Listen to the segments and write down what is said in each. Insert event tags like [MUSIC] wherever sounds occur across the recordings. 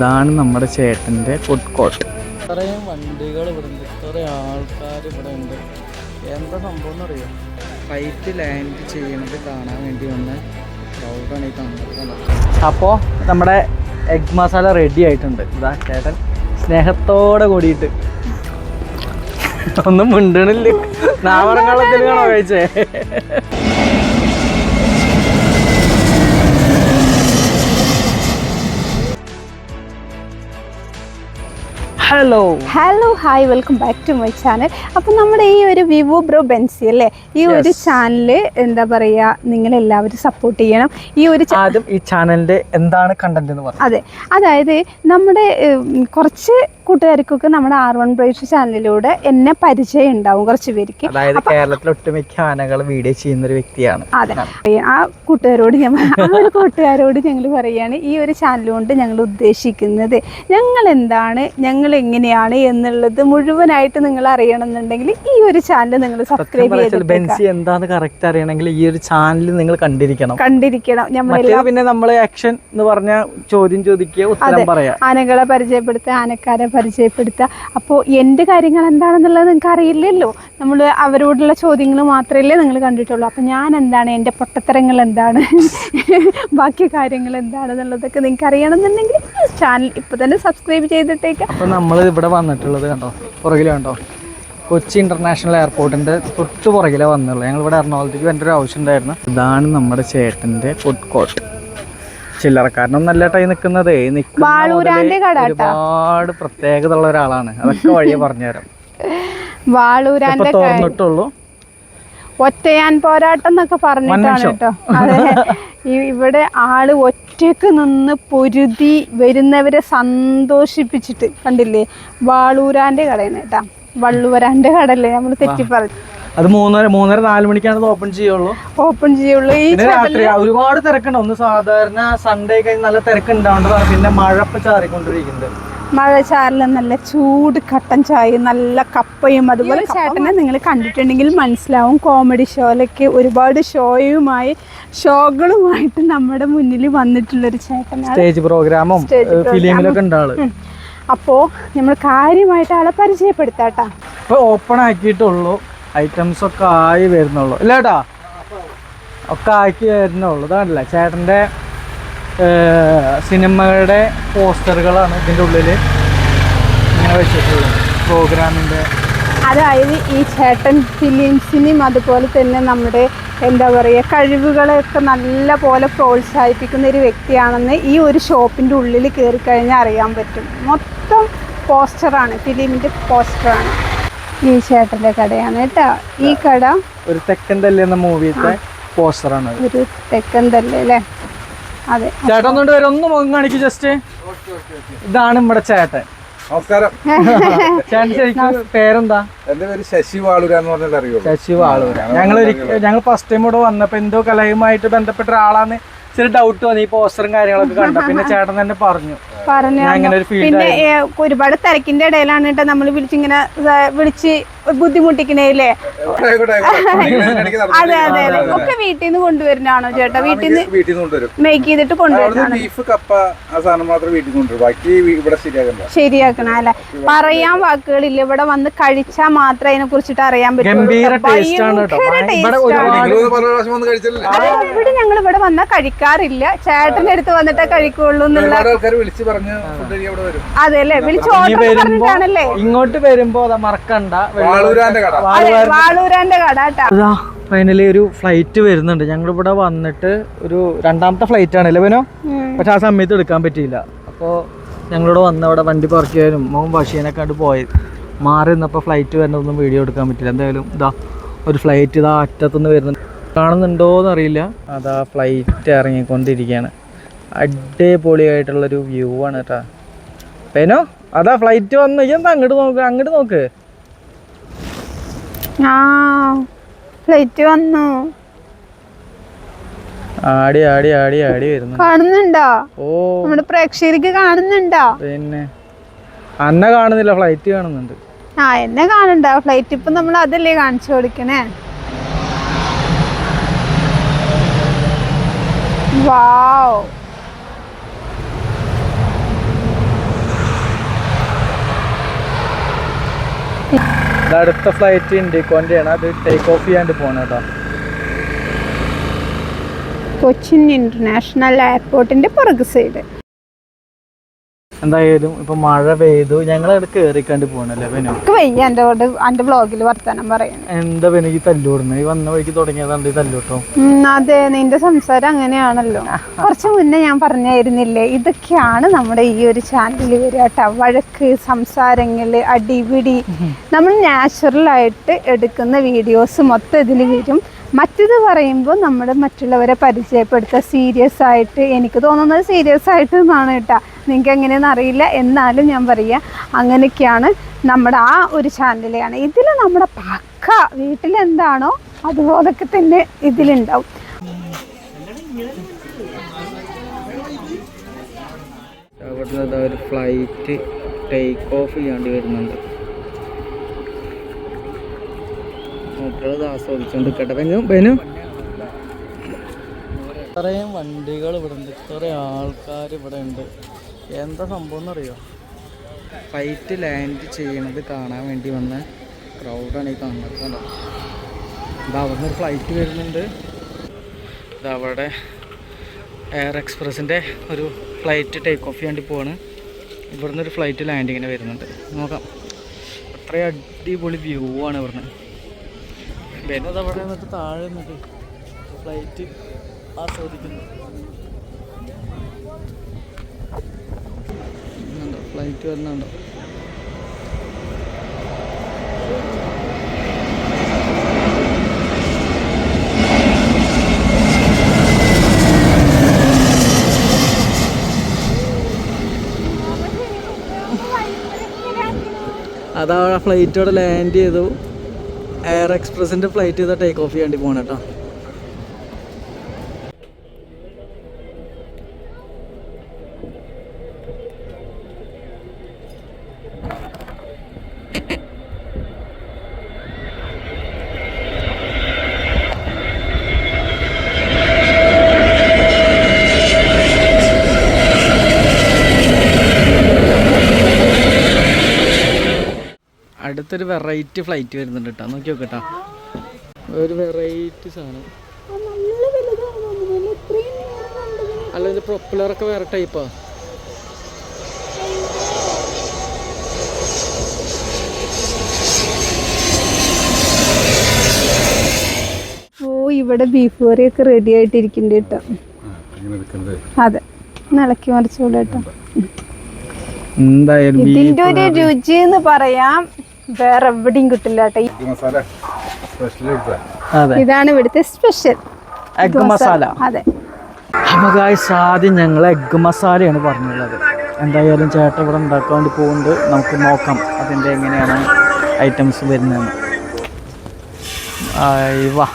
ഇതാണ് നമ്മുടെ ചേട്ടന്റെ ഫുഡ് കോർട്ട് ഇത്രയും വണ്ടികൾ ഇവിടെ ഉണ്ട് ഇത്രയും ആൾക്കാർ ഇവിടെ ഉണ്ട്. എന്താ സംഭവം എന്നറിയോ? ഫ്ലൈറ്റ് ലാൻഡ് ചെയ്യണത് കാണാൻ വേണ്ടി വന്ന ക്രൗഡാണ് ഈ കാണുന്നത് അപ്പോൾ നമ്മുടെ എഗ് മസാല റെഡി ആയിട്ടുണ്ട്. ഇതാ ചേട്ടൻ സ്നേഹത്തോടെ കൂടിയിട്ട്. ഒന്നും മിണ്ടണില്ല. നാവറങ്ങാളത്തിൽ കഴിച്ചേ? Hello hello hi welcome back to my channel അപ്പം നമ്മുടെ ഈ ഒരു വിവോ ബ്രോ ബെൻസി അല്ലേ? ഈ ഒരു ചാനൽ എന്താ പറയുക നിങ്ങൾ എല്ലാവരും സപ്പോർട്ട് ചെയ്യണം. ഈ ഒരു ആദ്യം ഈ ചാനലിന്റെ എന്താണ് കണ്ടന്റ് എന്ന് പറയുന്നത് അതെ. അതായത് നമ്മുടെ കുറച്ച് കൂട്ടുകാർക്കൊക്കെ നമ്മുടെ ആർ വൺ ബ്രൈറ്റ് ചാനലിലൂടെ എന്നെ പരിചയം ഉണ്ടാവും കുറച്ച് പേർക്ക്. അതായത് കേരളത്തിലെ ഒട്ടുമിക്ക ആനകൾ വീഡിയോ ചെയ്യുന്ന ഒരു വ്യക്തിയാണ്. അതെ. ആ കൂട്ടുകാരോട് ഞാൻ ആ ഒരു കൂട്ടുകാരോട് ഞങ്ങൾ പറയുകയാണ് ഈ ഒരു ചാനൽ കൊണ്ട് ഞങ്ങൾ ഉദ്ദേശിക്കുന്നത് ഞങ്ങൾ എന്താണ് ഞങ്ങൾ എങ്ങനെയാണ് എന്നുള്ളത് മുഴുവനായിട്ട് നിങ്ങൾ അറിയണമെന്നുണ്ടെങ്കിൽ ഈ ഒരു ചാനൽ നിങ്ങൾ സബ്സ്ക്രൈബ് ചെയ്ത് ബെൻസി എന്താന്ന് കറക്റ്റ് അറിയണമെങ്കിൽ ഈ ഒരു ചാനൽ നിങ്ങൾ കണ്ടിരിക്കണം. കണ്ടിരിക്കണം. നമ്മൾ പിന്നെ നമ്മൾ ആക്ഷൻ എന്ന് പറഞ്ഞ ചോദ്യം ചോദിക്കുക ഉത്തരം പറയാ. ആനകളെ പരിചയപ്പെടുത്തുക ആനക്കാരെ പരിചയപ്പെടുത്തുക. അപ്പോൾ എന്റെ കാര്യങ്ങൾ എന്താണെന്നുള്ളത് നിങ്ങൾക്ക് അറിയില്ലല്ലോ. നമ്മൾ അവരോടുള്ള ചോദ്യങ്ങൾ മാത്രമല്ലേ നിങ്ങൾ കണ്ടിട്ടുള്ളൂ. അപ്പോൾ ഞാൻ എന്താണ് എന്റെ പൊട്ടത്തരങ്ങൾ എന്താണ് [LAUGHS] ബാക്കി കാര്യങ്ങൾ എന്താണെന്നുള്ളതൊക്കെ നിങ്ങൾക്ക് അറിയണമെന്നുണ്ടെങ്കിൽ ചാനൽ ഇപ്പോൾ തന്നെ സബ്സ്ക്രൈബ് ചെയ്തിട്ടേക്ക്. നമ്മൾ ഇവിടെ വന്നിട്ടുള്ളത് കണ്ടോ? പുറകിൽ കണ്ടോ? കൊച്ചി ഇന്റർനാഷണൽ എയർപോർട്ടിന്റെ തൊട്ട് പുറകിലെ വന്നുള്ളൂ ഞങ്ങൾ ഇവിടെ എറണാകുളത്തേക്ക് വേണ്ട ഒരു ആവശ്യം ഉണ്ടായിരുന്നു. ഇതാണ് നമ്മുടെ ചേട്ടന്റെ ഫുഡ് കോർട്ട് ചില്ലറക്കാരനും നല്ല ടൈം നിൽക്കുന്നത്. ഒരുപാട് പ്രത്യേകത ഉള്ള ഒരാളാണ്. അതൊക്കെ വഴിയെ പറഞ്ഞുതരാം. [LAUGHS] തുറന്നിട്ടുള്ളൂ. ഒറ്റയാൻ പോരാട്ടം എന്നൊക്കെ പറഞ്ഞിട്ടാണ്. കേട്ടോ. അതെ. ഇവിടെ ആൾ ഒറ്റയ്ക്ക് നിന്ന് പൊരുതി വരുന്നവരെ സന്തോഷിപ്പിച്ചിട്ട് കണ്ടില്ലേ? വാളൂരാന്റെ കടയാണ് കേട്ടാ. വള്ളുവരാന്റെ കടല്ലേ നമ്മൾ തെറ്റി പറഞ്ഞു അത് മൂന്നര മൂന്നര നാല് മണിക്കാണ് ഓപ്പൺ ചെയ്യുള്ളൂ. ഓപ്പൺ ചെയ്യുള്ളൂ. ഈ രാത്രി ഒരുപാട് തിരക്കുണ്ട്. ഒന്ന് സാധാരണ സൺഡേ കഴിഞ്ഞ് നല്ല തിരക്കുണ്ടാവേണ്ടതാണ്. പിന്നെ മഴ ഇപ്പൊ ചാറിക്കൊണ്ടിരിക്കുന്നത് മഴച്ചാറിൽ നല്ല ചൂട് കട്ടൻ ചായയും നല്ല കപ്പയും അതുപോലെ ചേട്ടനെ നിങ്ങൾ കണ്ടിട്ടുണ്ടെങ്കിൽ മനസ്സിലാവും. കോമഡി ഷോയിലൊക്കെ ഒരുപാട് ഷോയുമായി ഷോകളുമായിട്ട് നമ്മുടെ മുന്നിൽ വന്നിട്ടുള്ളൊരു ചേട്ടനാണ്. സ്റ്റേജ് പ്രോഗ്രാമും Stage program. ഫിലിമിലൊക്കെ ഉണ്ട് ആൾ. അപ്പോൾ നമ്മൾ കാര്യമായിട്ട് ആളെ പരിചയപ്പെടുത്താട്ടാ. ഇപ്പൊ ഓപ്പൺ ആക്കിയിട്ടുള്ളൂ. ഐറ്റംസ് ഒക്കെ ആയി വരുന്നുള്ളൂ. ഇല്ലേട്ടാ ഒക്കെ ആക്കി വരുന്നുള്ളൂ. അതാണല്ലേ ചേട്ടന്റെ സിനിമയുടെ പോസ്റ്ററുകളാണ് ഇതിന്റെ ഉള്ളിൽ ഇങ്ങനെ വെച്ചിട്ടുള്ളത്. പ്രോഗ്രാമിന്റെ. അതായത് ഈ ചേട്ടൻ ഫിലിംസിനും അതുപോലെ തന്നെ നമ്മുടെ എന്താ പറയുക കഴിവുകളെയൊക്കെ നല്ല പോലെ പ്രോത്സാഹിപ്പിക്കുന്ന ഒരു വ്യക്തിയാണെന്ന് ഈ ഒരു ഷോപ്പിന്റെ ഉള്ളിൽ കയറി കഴിഞ്ഞാൽ അറിയാൻ പറ്റും. മൊത്തം പോസ്റ്ററാണ് ഫിലിമിന്റെ പോസ്റ്ററാണ്. ഈ ചേട്ടന്റെ കടയാണ് കേട്ടോ. ഈ കട ഒരു തെക്കൻ തല്ലേ എന്ന മൂവിയുടെ പോസ്റ്ററാണ് ഒരു തെക്കൻ തല്ലേ അല്ലേ? അതെ. ചേട്ടൻ ഒന്നുകൊണ്ട് വരും. ഒന്ന് മുഖം കാണിക്കും ജസ്റ്റ് ഇതാണ് നമ്മുടെ ചേട്ടൻ. നമസ്കാരം. ചേട്ടൻ ശരിക്കും പേരെന്താ? എന്റെ പേര് ശശി വാളൂര എന്ന് പറഞ്ഞിട്ട് അറിയുള്ളൂ. ശശി വാളൂര. ഞങ്ങൾ ഞങ്ങൾ ഫസ്റ്റ് ടൈം ഇവിടെ വന്നപ്പോ എന്തോ കലയുമായിട്ട് ബന്ധപ്പെട്ട ഒരാളാന്ന് ഇച്ചിരി ഡൗട്ട് വന്നു. ഈ പോസ്റ്ററും കാര്യങ്ങളൊക്കെ കണ്ട പിന്നെ ചേട്ടൻ തന്നെ പറഞ്ഞു. പറഞ്ഞു ഞാൻ ഫീൽഡ് പിന്നെ ഒരുപാട് തിരക്കിന്റെ ഇടയിലാണ് കേട്ടോ നമ്മൾ വിളിച്ചിങ്ങനെ വിളിച്ച് ബുദ്ധിമുട്ടിക്കണേലേ. അതെ അതെ. അതെ ഒക്കെ വീട്ടിൽ നിന്ന് കൊണ്ടുവരുന്നതാണോ ചേട്ടാ? വീട്ടിൽ നിന്ന് കൊണ്ടുവരും. മേക്ക് ചെയ്തിട്ട് കൊണ്ടുവരുന്ന കൊണ്ടുവരുന്നതാണ് ബീഫ് കപ്പ ആ സാധനം മാത്രം വീട്ടിൽ കൊണ്ടുവരും. ബാക്കി ഇവിടെ ശരിയാക്കണ്ട. ശരിയാക്കണം അല്ലെ? പറയാൻ വാക്കുകളില്ല. ഇവിടെ വന്ന് കഴിച്ചാൽ മാത്രമേ അതിനെ കുറിച്ചിട്ട് അറിയാൻ ഗംഭീര പറ്റുള്ളൂ ഞങ്ങൾ ഇവിടെ വന്നാൽ കഴിക്കാറില്ല. ചേട്ടന്റെ അടുത്ത് വന്നിട്ടേ കഴിക്കുള്ളൂ എന്നുള്ള ഒരുപാട് ആൾക്കാർ വിളിച്ച് പറഞ്ഞ് ഫുഡ് കഴിക്കാൻ ഇവിടെ വരും. അതെ അല്ലേ? വിളിച്ച് ഇനി ഓർഡർ പറഞ്ഞിട്ടാണല്ലേ? ഇങ്ങോട്ട് വരുമ്പോ അതാ മറക്കണ്ട. വാളൂരാന്റെ കട. കേട്ടാ. ഫൈനലി ഒരു ഫ്ലൈറ്റ് വരുന്നുണ്ട്. ഞങ്ങൾ ഇവിടെ വന്നിട്ട് ഒരു രണ്ടാമത്തെ ഫ്ലൈറ്റ് ആണ് അല്ലേ ബനോ? പക്ഷെ ആ സമയത്ത് എടുക്കാൻ പറ്റിയില്ല. അപ്പോൾ ഞങ്ങളിവിടെ വന്ന അവിടെ വണ്ടി പാർക്ക് ചെയ്യാനും മോൻ ബഷീനൊക്കെ ആയിട്ട് പോയത് മാറി നിന്നപ്പോൾ ഫ്ലൈറ്റ് വരുന്നതൊന്നും വീഡിയോ എടുക്കാൻ പറ്റില്ല എന്തായാലും ഇതാ ഒരു ഫ്ലൈറ്റ് ഇതാ അറ്റത്തുനിന്ന് വരുന്നുണ്ട്. കാണുന്നുണ്ടോ അറിയില്ല. അതാ ഫ്ലൈറ്റ് ഇറങ്ങിക്കൊണ്ടിരിക്കുകയാണ് അടിപൊളിയായിട്ടുള്ളൊരു വ്യൂ ആണ് കേട്ടോ പേനോ അതാ ഫ്ലൈറ്റ് വന്നു. എന്താ അങ്ങോട്ട് നോക്ക്? അങ്ങോട്ട് നോക്ക്. ഫ്ലൈറ്റ് വന്നു. ആടി ആടി ആടി ആടി വരുന്നു. കാണുന്നുണ്ടോ? ഓ. നമ്മുടെ പ്രേക്ഷകർക്ക് കാണുന്നുണ്ടോ? പിന്നെ. അന്ന കാണുന്നില്ല ഫ്ലൈറ്റ് കാണുന്നുണ്ട്. ആ എന്നെ കാണണ്ട ഫ്ലൈറ്റ് ഇപ്പൊ നമ്മൾ അതല്ലേ കാണിച്ചു കൊടുക്കണേ? വാവ് ഇത് അടുത്ത ഫ്ലൈറ്റ് ഇൻഡിക്കോന്റെ ആണ് അത് ടേക്ക് ഓഫ് ചെയ്യാണ്ട് പോകണം കേട്ടോ കൊച്ചിൻ ഇന്റർനാഷണൽ എയർപോർട്ടിന്റെ പുറകു സൈഡ് എന്തായാലും ഇപ്പൊ മഴ പെയ്തു. ഞങ്ങൾ അവിടെ പോകണല്ലേ വയ്യ എന്റെ കൂടെ എന്റെ ബ്ലോഗിൽ വർത്താനം എന്താ ഈ തല്ലൂടുന്നത് ഈ വന്ന വഴിക്ക് തുടങ്ങിയതാണ്ട് ഈ തല്ലൂട്ടോ? അതെ നിന്റെ സംസാരം അങ്ങനെയാണല്ലോ. കുറച്ച് മുന്നേ ഞാൻ പറഞ്ഞായിരുന്നില്ലേ ഇതൊക്കെയാണ് നമ്മുടെ ഈ ഒരു ചാനലിൽ വരിക കേട്ടോ. വഴക്ക് സംസാരങ്ങൾ അടിപിടി. നമ്മൾ നാച്ചുറലായിട്ട് എടുക്കുന്ന വീഡിയോസ് മൊത്തം ഇതിൽ വരും. മറ്റത് പറയുമ്പോൾ നമ്മൾ മറ്റുള്ളവരെ പരിചയപ്പെടുത്തുക സീരിയസ് ആയിട്ട് എനിക്ക് തോന്നുന്നത് സീരിയസ് ആയിട്ട് എന്നാണ് കേട്ടോ. നിങ്ങൾക്ക് എങ്ങനെയെന്ന് അറിയില്ല. എന്നാലും ഞാൻ പറയുക അങ്ങനെയൊക്കെയാണ് നമ്മുടെ ആ ഒരു ചാനലാണ് ഇതിൽ നമ്മുടെ പക്ക വീട്ടിലെന്താണോ അതുപോലൊക്കെ തന്നെ ഇതിലുണ്ടാവും. ഫ്ലൈറ്റ് ടേക്ക് ഓഫ് ചെയ്യാണ്ട് വരുന്നുണ്ട്. മൂപ്പരത് ആസ്വദിച്ചോണ്ട് നിൽക്കട്ടെ ബെനു ബെനു? ഇത്രയും വണ്ടികൾ ഇവിടെ ഉണ്ട് ഇത്രയും ആൾക്കാർ ഇവിടെ ഉണ്ട് എന്താ സംഭവം എന്നറിയോ? ഫ്ലൈറ്റ് ലാൻഡ് ചെയ്യണത് കാണാൻ വേണ്ടി വന്ന ക്രൗഡാണ് ഈ കാണുന്നത് കണ്ടോ? ഇത് അവിടുന്ന് ഒരു ഫ്ലൈറ്റ് വരുന്നുണ്ട്. ഇതവിടെ എയർ എക്സ്പ്രസിന്റെ ഒരു ഫ്ലൈറ്റ് ടേക്ക് ഓഫ് ചെയ്യാണ്ടി പോവാണ്. ഇവിടുന്ന് ഒരു ഫ്ലൈറ്റ് ലാൻഡിങ്ങിന് വരുന്നുണ്ട്. നോക്കാം. അത്രയും അടിപൊളി വ്യൂ ആണ് ഇവിടുന്ന്. ഫ്ലൈറ്റ് ആസ്വദിക്കുന്നു ഫ്ലൈറ്റ് വരുന്നുണ്ടോ? അതാ ഫ്ലൈറ്റോടെ ലാൻഡ് ചെയ്തു. എയർ എക്സ്പ്രസിന്റെ ഫ്ലൈറ്റ് ചെയ്താൽ ടേക്ക് ഓഫ് ചെയ്യാണ്ടി പോകണം കേട്ടോ അടുത്തൊരു വെറൈറ്റി ഫ്ലൈറ്റ് വരുന്നുണ്ട് കേട്ടോ. നോക്കി നോക്കട്ടോ ഒരു വെറൈറ്റി സാധനം. അല്ല ഇത് പ്രൊപ്പലറൊക്കെ വേറെ ടൈപ്പാ ഓ ഇവിടെ ബീഫ് കറിയൊക്കെ റെഡി ആയിട്ടിരിക്കുന്നുണ്ട് കേട്ടോ. അതെ. ഇളക്കി മറിച്ചോളൂ കേട്ടോ. എന്തായാലും ഇതിന്റെ ഒരു രുചി എന്ന് പറയാം. വേറെ എവിടെയും കിട്ടില്ല ഈ മസാല സ്പെഷ്യൽ എടുത്താ അതെ. ഇതാണ് ഇവിടുത്തെ സ്പെഷ്യൽ എഗ് മസാല അതെ. അപ്പോൾ ഗായ്സ് ആദ്യം ഞങ്ങൾ എഗ് മസാലയാണ് പറഞ്ഞുള്ളത്. എന്തായാലും ചേട്ടൻ ഇവിടെ ഉണ്ടാക്കാൻ വേണ്ടി പോകുന്നുണ്ട്. നമുക്ക് നോക്കാം അതിന്റെ എങ്ങനെയാണ് ഐറ്റംസ് വരുന്നതെന്ന്. വാ.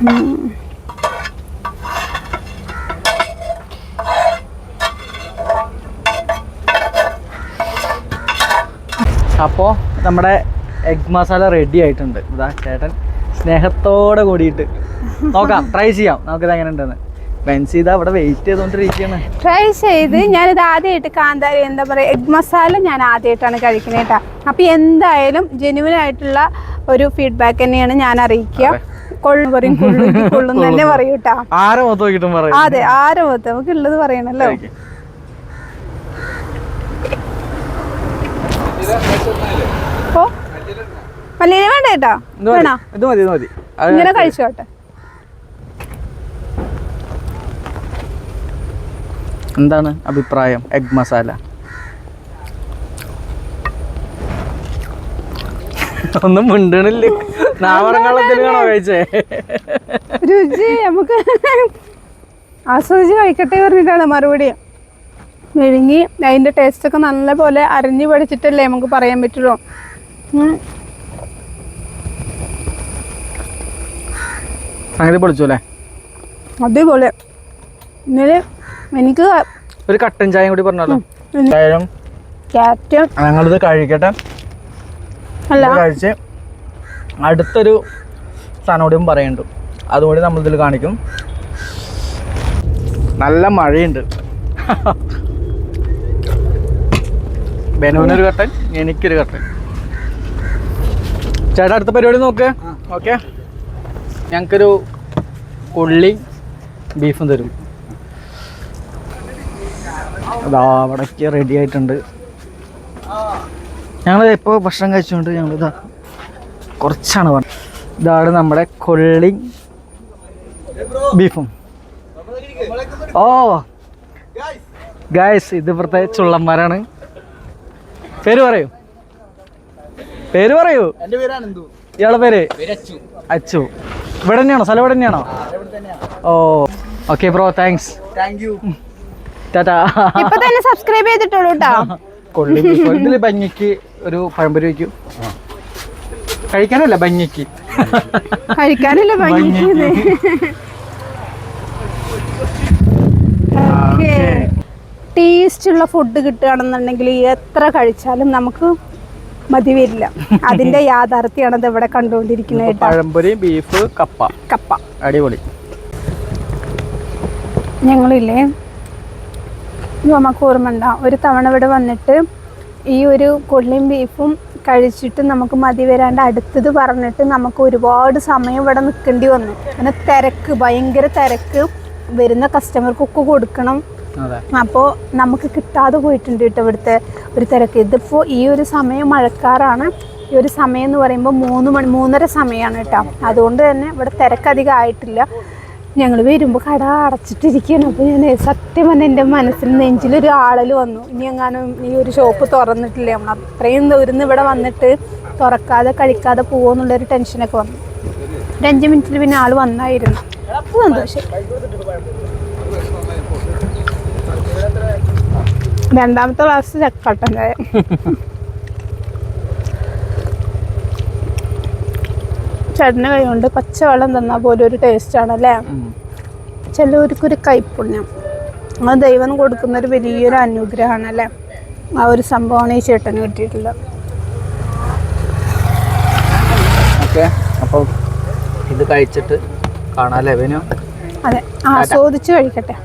അപ്പോൾ നമ്മുടെ എഗ് മസാല റെഡി ആയിട്ടുണ്ട്. ഇതാ ചേട്ടൻ സ്നേഹത്തോടെ കൂടിയിട്ട്. നോക്കാം ട്രൈ ചെയ്യാം. നമുക്കിത് എങ്ങനെ ഉണ്ടെന്ന് ബെൻസി ഇതാ ഇവിടെ വെയിറ്റ് ചെയ്തോണ്ടിരിക്കുകയാണ് ട്രൈ ചെയ്ത് ഞാനിത് ആദ്യമായിട്ട് കാന്താരി എന്താ പറയുക എഗ് മസാല ഞാൻ ആദ്യമായിട്ടാണ് കഴിക്കുന്നത് കേട്ടോ. അപ്പം എന്തായാലും ജെനുവൻ ആയിട്ടുള്ള ഒരു ഫീഡ്ബാക്ക് തന്നെയാണ് ഞാൻ അറിയിക്കുക. കൊള്ളു കൊള്ളും കൊള്ളും [LAUGHS] തന്നെ പറയൂട്ടാ കേട്ടോ ആരെ മൊത്തം നോക്കിയിട്ടും പറയും. അതെ ആരോ നമുക്ക് ഉള്ളത് പറയണല്ലോ. ഓ മല്ലിയില വേണ്ട കേട്ടോ. വേണോ? ഇത് മതി ഇത് മതി. ഇങ്ങനെ കഴിച്ചോട്ടെ എന്താണ് അഭിപ്രായം? എഗ് മസാല. ഒന്നും മിണ്ടണില്ല. നാവറങ്ങളത്തിലാണോ കഴിച്ചേ? രുചി നമുക്ക് ആസ്വദിച്ച് കഴിക്കട്ടെ പറഞ്ഞിട്ടാണ് മറുപടി. മെഴുങ്ങി അതിന്റെ ടേസ്റ്റൊക്കെ നല്ല പോലെ അരിഞ്ഞു പഠിച്ചിട്ടല്ലേ നമുക്ക് പറയാൻ പറ്റുള്ളൂ. സംഗതി പൊളിച്ചു അല്ലേ? അടിപൊളി. ഇന്നലെ എനിക്ക് ഒരു കട്ടൻ ചായ കൂടി പറഞ്ഞല്ലോ ഞങ്ങളിത് കഴിക്കട്ടെ. കഴിച്ച് അടുത്തൊരു സാധനോടും പറയുന്നുണ്ട്. അതുകൊണ്ട് നമ്മളിതിൽ കാണിക്കും. നല്ല മഴയുണ്ട്. ബെനുവിനൊരു കട്ടൻ എനിക്കൊരു കട്ടൻ. ചേട്ടാ അടുത്ത പരിപാടി നോക്ക്. ഓക്കെ. ഞങ്ങൾക്കൊരു ഉള്ളി ബീഫും തരും. അതാ അവിടേക്ക് റെഡി ആയിട്ടുണ്ട്. ഞങ്ങൾ ഇപ്പോൾ ഭക്ഷണം കഴിച്ചുകൊണ്ട് ഞങ്ങൾ ഇതാ കുറച്ചാണ് പറഞ്ഞത് ഇതാണ് നമ്മുടെ കൊള്ളി ബീഫും. ഓ ഗായ്സ് ഇത് ഇവിടുത്തെ ചുള്ളന്മാരാണ്. പേര് പറയൂ. പേര് പറയൂ. ഇയാളെ പേര്? അച്ചു. ഇവിടെ തന്നെയാണോ? സ്ഥലം ഇവിടെ തന്നെയാണോ? ഓ okay bro thanks thank you tata. തന്നെ സബ്സ്ക്രൈബ് ചെയ്തിട്ടുള്ളൂ കേട്ടോ കൊള്ളി ബീഫ്. ഇതിൽ ഭംഗിക്ക് ഒരു പഴംപൊരി വയ്ക്കൂ. കഴിക്കാനല്ല ഭംഗിക്ക്. കഴിക്കാനല്ല ഭംഗി ടേസ്റ്റ് ഉള്ള ഫുഡ് കിട്ടുകയാണെന്നുണ്ടെങ്കിൽ എത്ര കഴിച്ചാലും നമുക്ക് മതി വരില്ല. അതിന്റെ യാഥാർത്ഥ്യമാണ് ഇത് ഇവിടെ കണ്ടുകൊണ്ടിരിക്കുന്നത് പഴംപൊരി ബീഫ് കപ്പ. കപ്പ. അടിപൊളി. ഞങ്ങളില്ലേ നമുക്ക് ഓർമ്മണ്ട ഒരു തവണ ഇവിടെ വന്നിട്ട് ഈ ഒരു കൊള്ളിയും ബീഫും കഴിച്ചിട്ട് നമുക്ക് മതി വരാണ്ട് അടുത്തത് പറഞ്ഞിട്ട് നമുക്ക് ഒരുപാട് സമയം ഇവിടെ നിൽക്കേണ്ടി വന്നു. അങ്ങനെ തിരക്ക് ഭയങ്കര തിരക്ക് വരുന്ന കസ്റ്റമർക്കൊക്കെ കൊടുക്കണം. അപ്പോൾ നമുക്ക് കിട്ടാതെ പോയിട്ടുണ്ട് കേട്ടോ ഇവിടുത്തെ ഒരു തിരക്ക്. ഇതിപ്പോൾ ഈ ഒരു സമയം മഴക്കാറാണ്. ഈ ഒരു സമയം എന്ന് പറയുമ്പോൾ മൂന്ന് മണി മൂന്നര സമയമാണ് കേട്ടോ. അതുകൊണ്ട് തന്നെ ഇവിടെ തിരക്കധികം ആയിട്ടില്ല. ഞങ്ങൾ വരുമ്പോൾ കട അടച്ചിട്ടിരിക്കുകയാണ്. അപ്പോൾ ഞാൻ സത്യം പറഞ്ഞാൽ എന്റെ മനസ്സിൽ നെഞ്ചിലൊരു ആളൽ വന്നു. ഇനി എങ്ങാനും ഈ ഒരു ഷോപ്പ് തുറന്നിട്ടില്ലേ? നമ്മൾ അത്രയും ദൂരം ഇവിടെ വന്നിട്ട് തുറക്കാതെ കഴിക്കാതെ പോകുമെന്നുള്ളൊരു ടെൻഷനൊക്കെ വന്നു. ഒരു അഞ്ച് മിനിറ്റിൽ പിന്നെ ആൾ വന്നായിരുന്നു. രണ്ടാമത്തെ ക്ലാസ് ചക്കട്ടൻ [LAUGHS] ചേട്ടന് കൈ കൊണ്ട് പച്ചവെള്ളം തന്നാൽ പോലും ഒരു ടേസ്റ്റ് ആണല്ലേ? ചിലവർക്കൊരു കൈപ്പുണ്യം. അത് ദൈവം കൊടുക്കുന്ന ഒരു വലിയൊരു അനുഗ്രഹമാണ് അല്ലേ ആ ഒരു സംഭവമാണ് ഈ ചേട്ടന് കിട്ടിയിട്ടുള്ളത്. ഓക്കെ ഇത് കഴിച്ചിട്ട് അല്ലേ അതെ. ആസ്വദിച്ച് കഴിക്കട്ടെ.